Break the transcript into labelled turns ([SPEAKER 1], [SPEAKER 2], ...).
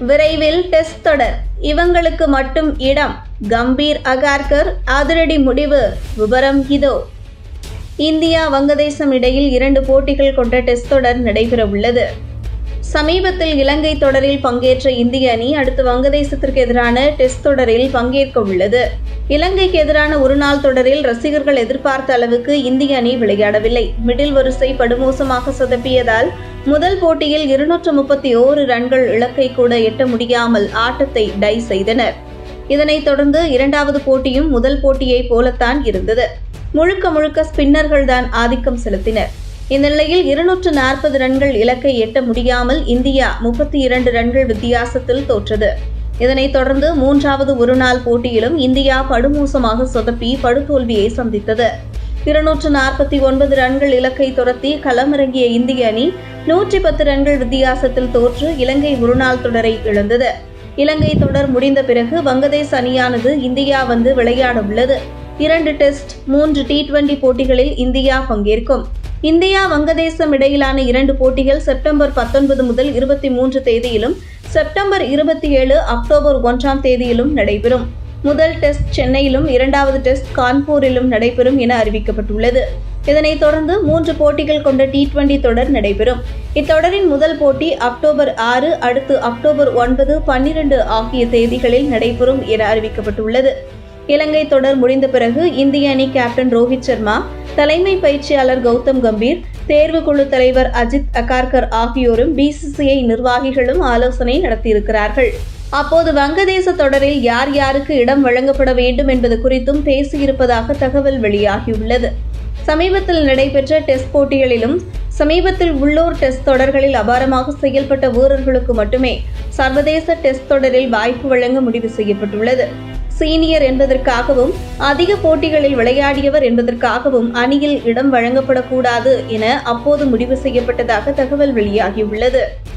[SPEAKER 1] விரைவில் டெஸ்ட் தொடர். இவங்களுக்கு மட்டும் இடம். கம்பீர் அகார்கர் அதிரடி முடிவு. விவரம் இதோ. இந்தியா வங்கதேசம் இடையில் இரண்டு போட்டிகள் கொண்ட டெஸ்ட் தொடர் நடைபெற உள்ளது சமீபத்தில் இலங்கை தொடரில் பங்கேற்ற இந்திய அணி அடுத்து வங்கதேசத்திற்கு எதிரான டெஸ்ட் தொடரில் பங்கேற்க உள்ளது. இலங்கைக்கு எதிரான ஒருநாள் தொடரில் ரசிகர்கள் எதிர்பார்த்த அளவுக்கு இந்திய அணி விளையாடவில்லை. மிடில் வரிசை படுமோசமாக சொதப்பியதால் முதல் போட்டியில் இருநூற்று முப்பத்தி ஓரு ரன்கள் இலக்கை கூட எட்ட முடியாமல் ஆட்டத்தை டை செய்தனர். இதனைத் தொடர்ந்து இரண்டாவது போட்டியும் முதல் போட்டியைப் போலத்தான் இருந்தது. முழுக்க முழுக்க ஸ்பின்னர்கள் தான் ஆதிக்கம் செலுத்தினர். இந்த நிலையில் இருநூற்று நாற்பது ரன்கள் இலக்கை எட்ட முடியாமல் இந்தியா முப்பத்தி இரண்டு ரன்கள் வித்தியாசத்தில் தோற்றது. இதனைத் தொடர்ந்து மூன்றாவது ஒருநாள் போட்டியிலும் இந்தியா படுமோசமாக சொதப்பி படுதோல்வியை சந்தித்தது. இருநூற்று நாற்பத்தி ஒன்பது ரன்கள் இலக்கை துரத்தி களமிறங்கிய இந்திய அணி நூற்றி பத்து ரன்கள் வித்தியாசத்தில் தோற்று இலங்கை ஒருநாள் தொடரை இழந்தது. இலங்கை தொடர் முடிந்த பிறகு வங்கதேச அணியானது இந்தியா வந்து விளையாட உள்ளது இரண்டு டெஸ்ட் மூன்று டி டுவெண்டி போட்டிகளில் இந்தியா பங்கேற்கும். இந்தியா வங்கதேசம் இடையிலான இரண்டு போட்டிகள் செப்டம்பர் பத்தொன்பது முதல் இருபத்தி மூன்று தேதியிலும் செப்டம்பர் இருபத்தி ஏழு அக்டோபர் ஒன்றாம் தேதியிலும் நடைபெறும். முதல் டெஸ்ட் சென்னையிலும் இரண்டாவது டெஸ்ட் கான்பூரிலும் நடைபெறும் என அறிவிக்கப்பட்டுள்ளது. இதனைத் தொடர்ந்து மூன்று போட்டிகள் கொண்ட டி டுவெண்டி தொடர் நடைபெறும். இத்தொடரின் முதல் போட்டி அக்டோபர் ஆறு அடுத்து அக்டோபர் ஒன்பது பன்னிரண்டு ஆகிய தேதிகளில் நடைபெறும் என அறிவிக்கப்பட்டுள்ளது. இலங்கை தொடர் முடிந்த பிறகு இந்திய அணி கேப்டன் ரோஹித் சர்மா தலைமை பயிற்சியாளர் கௌதம் கம்பீர் தேர்வுக்குழு தலைவர் அஜித் அகார்கர் ஆகியோரும் பிசிசிஐ நிர்வாகிகளும் ஆலோசனை நடத்தியிருக்கிறார்கள். அப்போது வங்கதேச தொடரில் யார் யாருக்கு இடம் வழங்கப்பட வேண்டும் என்பது குறித்தும் பேசியிருப்பதாக தகவல் வெளியாகியுள்ளது. சமீபத்தில் நடைபெற்ற டெஸ்ட் போட்டிகளிலும் சமீபத்தில் உள்ளூர் டெஸ்ட் தொடர்களில் அபாரமாக செயல்பட்ட வீரர்களுக்கு மட்டுமே சர்வதேச டெஸ்ட் தொடரில் வாய்ப்பு வழங்க முடிவு செய்யப்பட்டுள்ளது. சீனியர் என்பதற்காகவும் அதிக போட்டிகளில் விளையாடியவர் என்பதற்காகவும் அணியில் இடம் வழங்கப்படக்கூடாது என அப்போது முடிவு செய்யப்பட்டதாக தகவல் வெளியாகியுள்ளது.